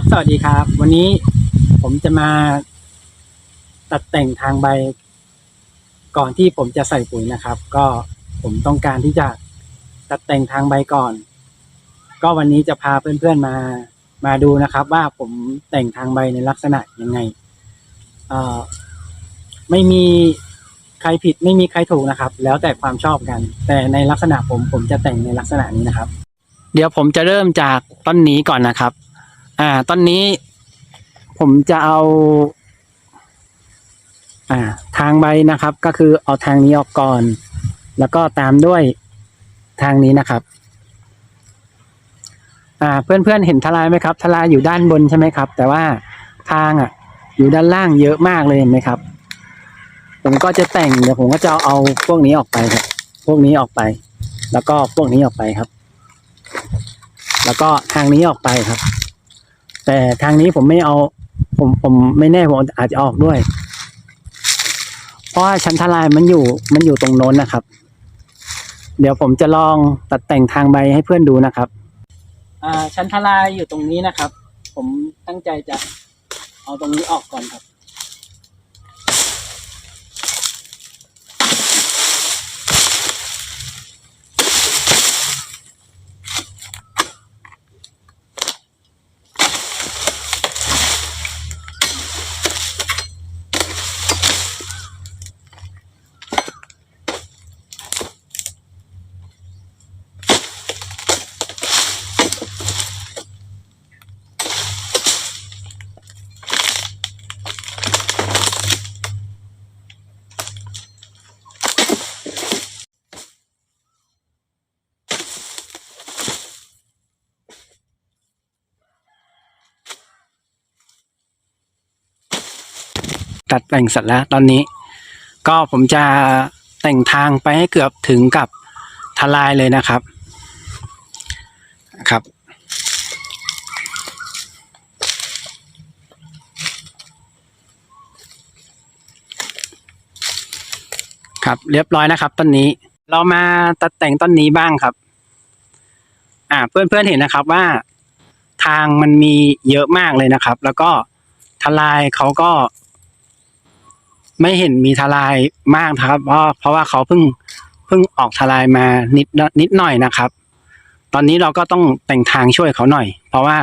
ครับ สวัสดีครับ วันนี้ผมจะมาตัดแต่งทางใบ ก่อนที่ผมจะใส่ปุ๋ยนะครับ ก็ผมต้องการที่จะตัดแต่งทางใบก่อน ก็วันนี้จะพาเพื่อนๆมามาดูนะครับ ว่าผมแต่งทางใบในลักษณะยังไงเอ่อไม่มีใครผิดไม่มีใครถูกนะครับ แล้วแต่ความชอบกัน แต่ในลักษณะผมผมจะแต่งในลักษณะนี้นะครับ เดี๋ยวผมจะเริ่มจากต้นนี้ก่อนนะครับ อ่าต้นนี้ผมจะเอา อ่า ทางใบนะครับ ก็คือเอาทางนี้ออกก่อน แล้วก็ตามด้วยทางนี้นะครับ อ่า เพื่อนๆเห็นทลายไหมครับ ทลายอยู่ด้านบนใช่ไหมครับ แต่ว่าทางอะ อยู่ด้านล่างเยอะมากเลยเห็นไหมครับ ผมก็จะแต่งเดี๋ยวผมก็จะเอาพวกนี้ออกไปครับ พวกนี้ออกไป แล้วก็พวกนี้ออกไปครับ แล้วก็ทางนี้ออกไปครับ แต่ทางนี้ผมไม่เอา ผมผมไม่แน่ผมอาจจะออกด้วย เพราะว่าชั้นทลายมันอยู่มันอยู่ตรงโน้นนะครับ เดี๋ยวผมจะลองตัดแต่งทางใบให้เพื่อนดูนะครับ อ่า ชั้นทลายอยู่ตรงนี้นะครับ ผมตั้งใจจะเอาตรงนี้ออกก่อนครับ ตัดแต่งเสร็จแล้วตอนนี้ ก็ผมจะแต่งทางไปให้เกือบถึงกับทลายเลยนะครับครับ ครับเรียบร้อยนะครับต้นนี้เรามาตัดแต่งต้นนี้บ้างครับ อ่า เพื่อนๆเห็นนะครับว่าทางมันมีเยอะมากเลยนะครับ แล้วก็ทลายเขาก็ ไม่เห็นมีทลายมากนะครับ เพราะเพราะว่าเขาเพิ่งเพิ่งออกทลายมานิดนิดหน่อยนะครับ ตอนนี้เราก็ต้องแต่งทางช่วยเขาหน่อย เพราะว่า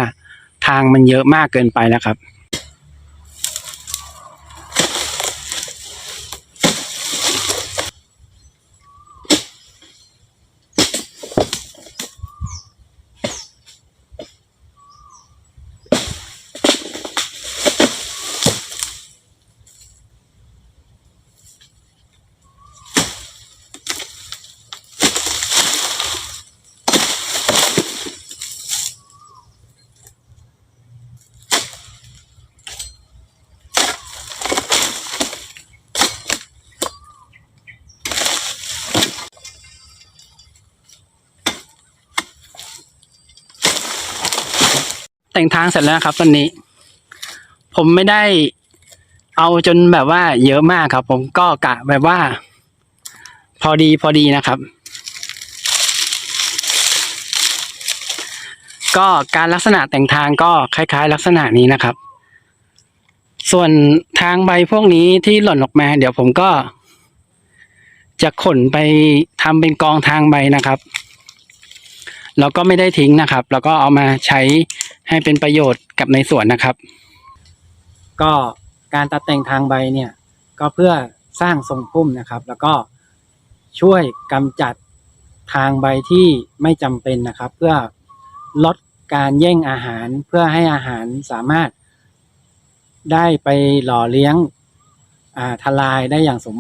ทางมันเยอะมากเกินไปแล้วครับ แต่งทางเสร็จแล้วครับตอนนี้ ผมไม่ได้เอาจนแบบว่าเยอะมากครับ ผมก็กะแบบว่า พอดีพอดีนะครับ ก็การลักษณะแต่งทางก็คล้าย ๆ ลักษณะนี้นะครับ ส่วนทางใบพวกนี้ที่หล่นออกมา เดี๋ยวผมก็ จะขนไปทำเป็นกองทางใบนะครับแล้วก็ไม่ได้ทิ้งนะครับ แล้วก็เอามาใช้ ให้เป็นประโยชน์กับในสวนนะครับ ก็การตัดแต่งทางใบเนี่ยก็เพื่อสร้างทรงพุ่มนะครับ แล้วก็ช่วยกำจัดทางใบที่ไม่จำเป็นนะครับ เพื่อลดการแย่งอาหารเพื่อให้อาหารสามารถได้ไปหล่อเลี้ยงอ่าทลายได้อย่างสมบูรณ์